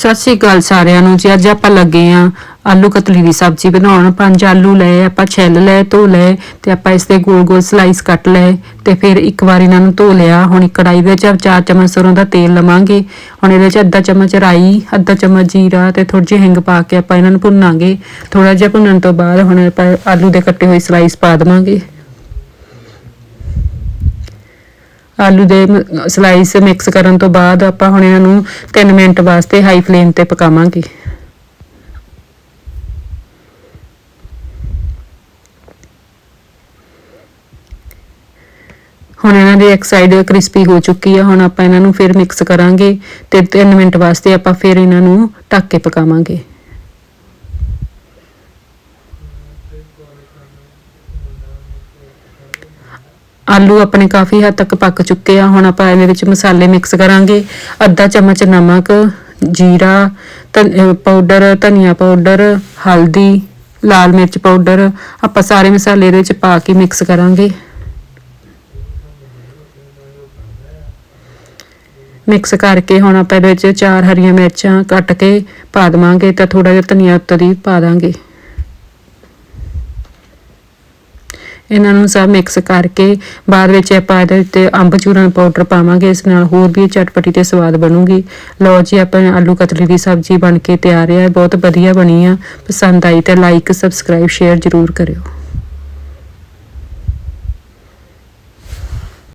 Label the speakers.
Speaker 1: ਸਤਿ ਸ਼੍ਰੀ ਅਕਾਲ ਸਾਰਿਆਂ ਨੂੰ ਜੀ। ਅੱਜ ਆਪਾਂ ਲੱਗੇ ਆ ਆਲੂ ਕਤਲੀ ਦੀ ਸਬਜ਼ੀ ਬਣਾਉਣ। ਪੰਜ ਆਲੂ ਲਏ, ਆਪਾਂ ਛਿੱਲ ਲਏ, ਧੋ ਲਏ ਤੇ ਆਪਾਂ ਇਸ ਦੇ ਗੋਲ ਗੋਲ ਸਲਾਈਸ ਕੱਟ ਲਏ ਤੇ ਫਿਰ ਇੱਕ ਵਾਰ ਇਹਨਾਂ ਨੂੰ ਧੋ ਲਿਆ। ਹੁਣ ਇੱਕ ਕੜਾਈ ਵਿੱਚ ਚਾਰ ਚਮਚ ਸਰੋਂ ਦਾ ਤੇਲ ਲਵਾਂਗੇ। ਹੁਣ ਇਹਦੇ ਚ ਅੱਧਾ ਚਮਚ ਰਾਈ, ਅੱਧਾ ਚਮਚ ਜੀਰਾ ਤੇ ਥੋੜੀ ਜਿਹੀ ਹਿੰਗ ਪਾ ਕੇ ਆਪਾਂ ਇਹਨਾਂ ਨੂੰ ਭੁੰਨਾਂਗੇ। ਥੋੜਾ ਜਿਹਾ ਭੁੰਨਣ ਤੋਂ ਬਾਅਦ ਹੁਣ ਆਪਾਂ ਆਲੂ ਦੇ ਕੱਟੇ ਹੋਏ ਸਲਾਈਸ ਪਾ ਦੇਵਾਂਗੇ। ਆਲੂ ਦੇ ਸਲਾਈਸ ਮਿਕਸ ਕਰਨ ਤੋਂ ਬਾਅਦ ਆਪਾਂ ਹੁਣ ਇਹਨਾਂ ਨੂੰ 3 ਮਿੰਟ ਵਾਸਤੇ ਹਾਈ ਫਲੇਮ ਤੇ ਪਕਾਵਾਂਗੇ। ਹੁਣ ਇਹਨਾਂ ਦੀ ਇੱਕ ਸਾਈਡ ਕ੍ਰਿਸਪੀ ਹੋ ਚੁੱਕੀ ਆ, ਹੁਣ ਆਪਾਂ ਇਹਨਾਂ ਨੂੰ ਫਿਰ ਮਿਕਸ ਕਰਾਂਗੇ ਤੇ 3 ਮਿੰਟ ਵਾਸਤੇ ਆਪਾਂ ਫਿਰ ਇਹਨਾਂ ਨੂੰ ਢੱਕ ਕੇ ਪਕਾਵਾਂਗੇ। ਆਲੂ ਆਪਣੇ ਕਾਫੀ ਹੱਦ ਤੱਕ ਪੱਕ ਚੁੱਕੇ ਆ। ਹੁਣ ਆਪਾਂ ਇਹਦੇ ਵਿੱਚ ਮਸਾਲੇ ਮਿਕਸ ਕਰਾਂਗੇ। ਅੱਧਾ ਚਮਚ ਨਮਕ, ਜੀਰਾ, ਧਨ- ਪਾਊਡਰ ਧਨੀਆ ਪਾਊਡਰ ਹਲਦੀ, ਲਾਲ ਮਿਰਚ ਪਾਊਡਰ ਆਪਾਂ ਸਾਰੇ ਮਸਾਲੇ ਇਹਦੇ ਵਿੱਚ ਪਾ ਕੇ ਮਿਕਸ ਕਰਾਂਗੇ। ਮਿਕਸ ਕਰਕੇ ਹੁਣ ਆਪਾਂ ਇਹਦੇ ਵਿੱਚ ਚਾਰ ਹਰੀਆਂ ਮਿਰਚਾਂ ਕੱਟ ਕੇ ਪਾ ਦੇਵਾਂਗੇ ਤਾਂ ਥੋੜਾ ਜਿਹਾ ਧਨੀਆ ਉੱਤੋਂ ਦੀ ਪਾ ਦਾਂਗੇ। ਇਹਨਾਂ ਨੂੰ ਸਭ ਮਿਕਸ ਕਰਕੇ ਬਾਅਦ ਵਿੱਚ ਆਪਾਂ ਇਹਦੇ ਉੱਤੇ ਅੰਬ ਚੂਰਨ ਪਾਊਡਰ ਪਾਵਾਂਗੇ, ਇਸ ਨਾਲ ਹੋਰ ਵੀ ਚਟਪਟੀ ਤੇ ਸਵਾਦ ਬਣੂਗੀ। ਲਓ ਜੀ, ਆਪਾਂ ਆਲੂ ਕਤਲੀ ਦੀ ਸਬਜ਼ੀ ਬਣ ਕੇ ਤਿਆਰ ਹੈ ਬਹੁਤ ਵਧੀਆ ਬਣੀ ਆ। ਪਸੰਦ ਆਈ ਤੇ ਲਾਈਕ ਸਬਸਕ੍ਰਾਈਬ ਸ਼ੇਅਰ ਜ਼ਰੂਰ ਕਰਿਓ।